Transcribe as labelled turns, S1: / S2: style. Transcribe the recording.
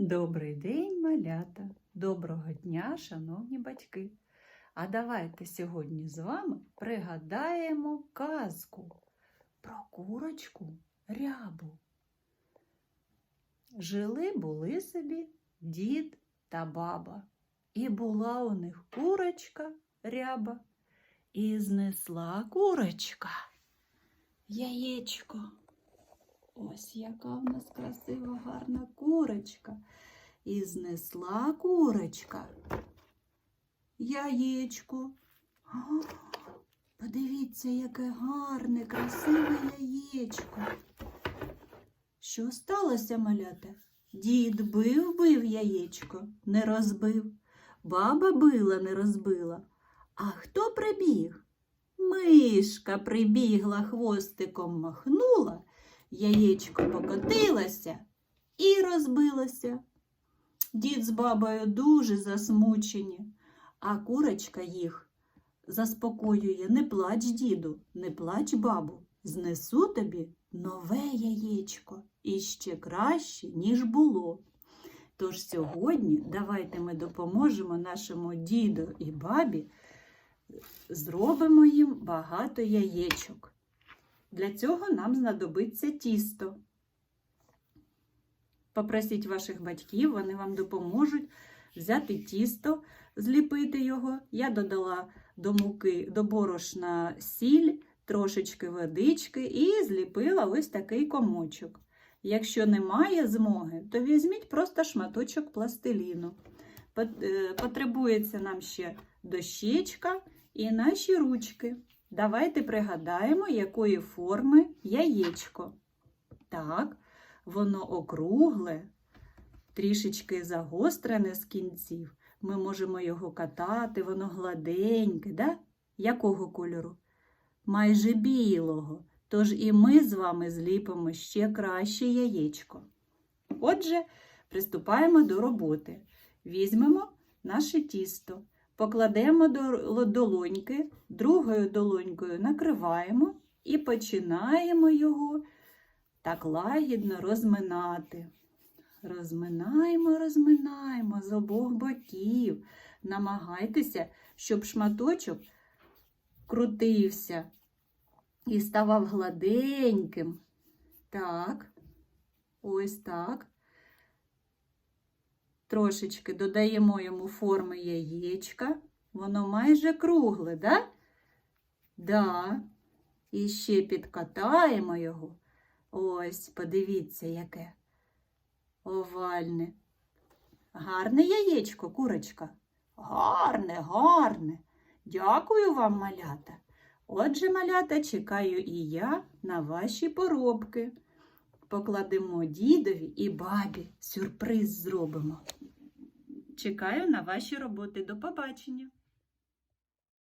S1: Добрий день, малята! Доброго дня, шановні батьки! А давайте сьогодні з вами пригадаємо казку про курочку рябу. Жили були собі дід та баба, і була у них курочка ряба, і знесла курочка яєчко. Ось яка в нас красива гарна курочка. І знесла курочка. Яєчко. А, Подивіться, яке гарне, красиве яєчко. Що сталося, малята? Дід бив, бив яєчко, не розбив. Баба била, не розбила. А хто прибіг? Мишка прибігла, хвостиком махнула яєчко покотилося і розбилося. Дід з бабою дуже засмучені, а курочка їх заспокоює не плач, діду, не плач, бабу. Знесу тобі нове яєчко і ще краще, ніж було. Тож сьогодні давайте ми допоможемо нашому діду і бабі, зробимо їм багато яєчок. Для цього нам знадобиться тісто. Попросіть ваших батьків, вони вам допоможуть взяти тісто, зліпити його. Я додала до муки, до борошна сіль, трошечки водички і зліпила ось такий комочок. Якщо немає змоги, то візьміть просто шматочок пластиліну. Потребується нам ще дощечка і наші ручки. Давайте пригадаємо, якої форми яєчко. Так, воно округле, трішечки загострене з кінців. Ми можемо його катати, воно гладеньке, да? якого кольору? Майже білого. Тож і ми з вами зліпимо ще краще яєчко. Отже, приступаємо до роботи. Візьмемо наше тісто. Покладемо до долоньки, другою долонькою накриваємо і починаємо його так лагідно розминати. Розминаємо, розминаємо з обох боків. Намагайтеся, щоб шматочок крутився і ставав гладеньким. Так, ось так. Трошечки додаємо йому форми яєчка. Воно майже кругле, да? Да. І ще підкатаємо його. Ось, подивіться, яке овальне. Гарне яєчко, курочка. Гарне, гарне. Дякую вам, малята. Отже, малята, чекаю і я на ваші поробки. Покладемо дідові і бабі. Сюрприз зробимо. Чекаю на ваші роботи. До побачення!